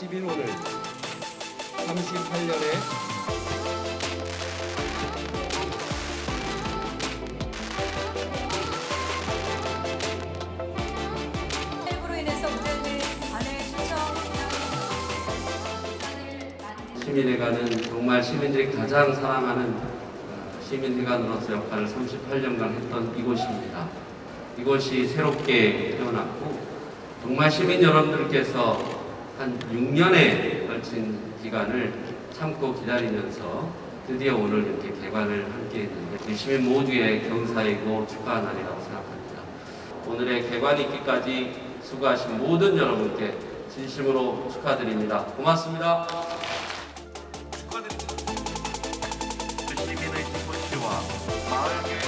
11월 38년에 태국으로 인해서 부대는 관을 시민회관은 정말 시민들이 가장 사랑하는 시민회관으로서 역할을 38년간 했던 이곳입니다. 이곳이 새롭게 태어났고 정말 시민 여러분들께서 한 6년에 걸친 기간을 참고 기다리면서 드디어 오늘 이렇게 개관을 함께 했는데 시민 모두의 경사이고 축하한 날이라고 생각합니다. 오늘의 개관 있기까지 수고하신 모든 여러분께 진심으로 축하드립니다. 고맙습니다. Maravilha.